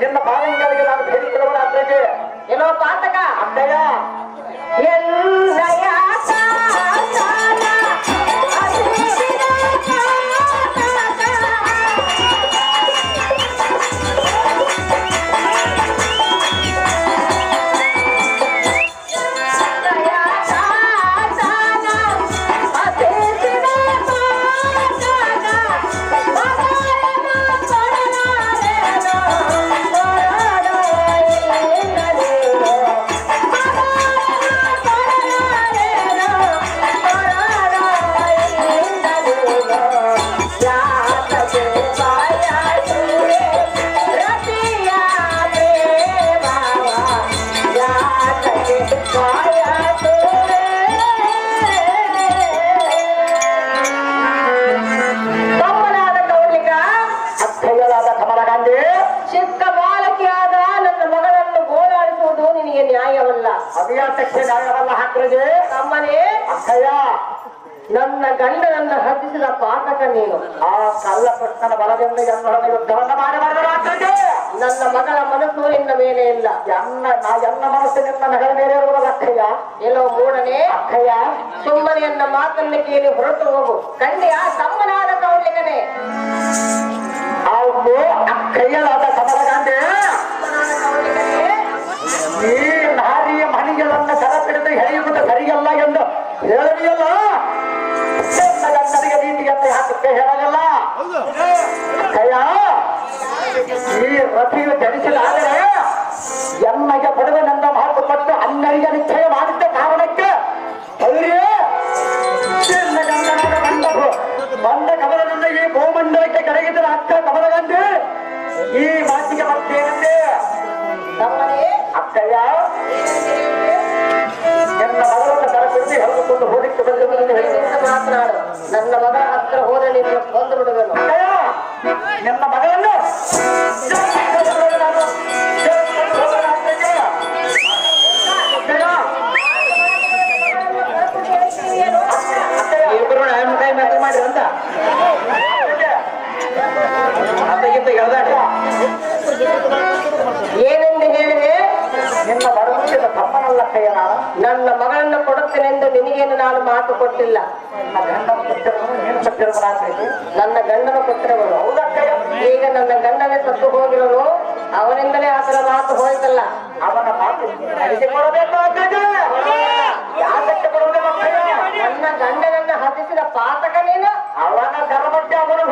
ನಿನ್ನ ಬಾಲಂಗಳಿಗೆ ನಾನು ಬೇಡಿಕೊಳ್ಳುವ ಅತ್ತೆಗೆ ಏನೋ ಪಾತಕ ಅತ್ತಯ್ಯ ಎನ್ನಯ ಅತ್ತಯ್ಯಲಾದ ಕಮಲಗಾಂಧಿ ಚಿಕ್ಕ ಬಾಲಕಿಯಾದ ನನ್ನ ಮಗಳನ್ನು ಗೋಳಾಡಿಸುವುದು ನಿನಗೆ ನ್ಯಾಯವಲ್ಲ. ಅಭಿಯಾತಕ್ಕೆ ನ್ಯಾಯವಲ್ಲ ಹಾಕಿದೆ ತಮ್ಮನೇ. ಅಕ್ಕಯ್ಯ ನನ್ನ ಗಂಡನನ್ನ ಹತ್ತಿಸಿದ ಪಾತಕ ನೀನು. ಆ ಕಲ್ಲ ಕೃಷ್ಣನ ಬಲದಿಂದ ಎನ್ನೊಡನೆ ಯುದ್ಧವನ್ನ ಮಾಡಿ ಮಾಡಿದ ಅತ್ತಯ್ಯ ನನ್ನ ಮಗಳ ಮನಸ್ಸು ನಿನ್ನ ಮೇಲೆ ಇಲ್ಲ. ಎನ್ನ ನಾ ಎನ್ನ ಮನಸ್ಸು ನಿನ್ನ ನಗರ ಮೇಲೆ ಇರುವುದು ಅಕ್ಕಯ್ಯ? ಎಲ್ಲೋ ಮೂಡನೆ ಅಕ್ಕಯ್ಯ. ಸುಮ್ಮನೆ ಎನ್ನ ಮಾತನ್ನ ಕೇಳಿ ಹೊರಟು ಹೋಗು. ಕಂಡೆಯ ತಮ್ಮನಾದ ಅನ್ನರಿಗೆ ನಿಶ್ಚಯ ಮಾಡಿದ್ದ ಕಾರಣಕ್ಕೆ ಬಂದ ಕಮಲನನ್ನ ಈ ಭೂಮಂಡಲಕ್ಕೆ ಕರೆಗಿದ್ದರೆ ಅಕ್ಕ ಕಮಲಗಂಧಿ ಈ ಮಾತಿಗೆ ಬರ್ತೇನೆ ತಮ್ಮನೇ ಅಕ್ಕಯ್ಯ ನನ್ನ ಮಗಳನ್ನು ಕರೆಕೊಂಡು ಹೇಳಿಕೊಂಡು ಹೋಲಿಕ್ಕೆ ಬಂದು ಮಾತನಾಡು. ನನ್ನ ಮಗಳ ಹತ್ರ ಹೋದ್ರೆ ನೀನು ಬಂದು ತಮ್ಮನಲ್ಲ ನನ್ನ ನಾನು ನನ್ನ ಮಗಳನ್ನು ಕೊಡುತ್ತೇನೆಂದು ನಿನಗೇನು ನಾನು ಮಾತು ಕೊಟ್ಟಿಲ್ಲ? ನನ್ನ ಗಂಡನ ಪುತ್ರವನು ಈಗ ನನ್ನ ಗಂಡನೇ ಸತ್ತು ಹೋಗಿರೋನು, ಅವನಿಂದಲೇ ಆತರ ಮಾತು ಹೋಯ್ತಲ್ಲ. ಅವನ ಮಾತು ನನ್ನ ಗಂಡನನ್ನ ಹತಿಸಿದ ಪಾತಕ ನೀನು? ಅವನ ಧರ್ಮಕ್ಕೆ ಅವನು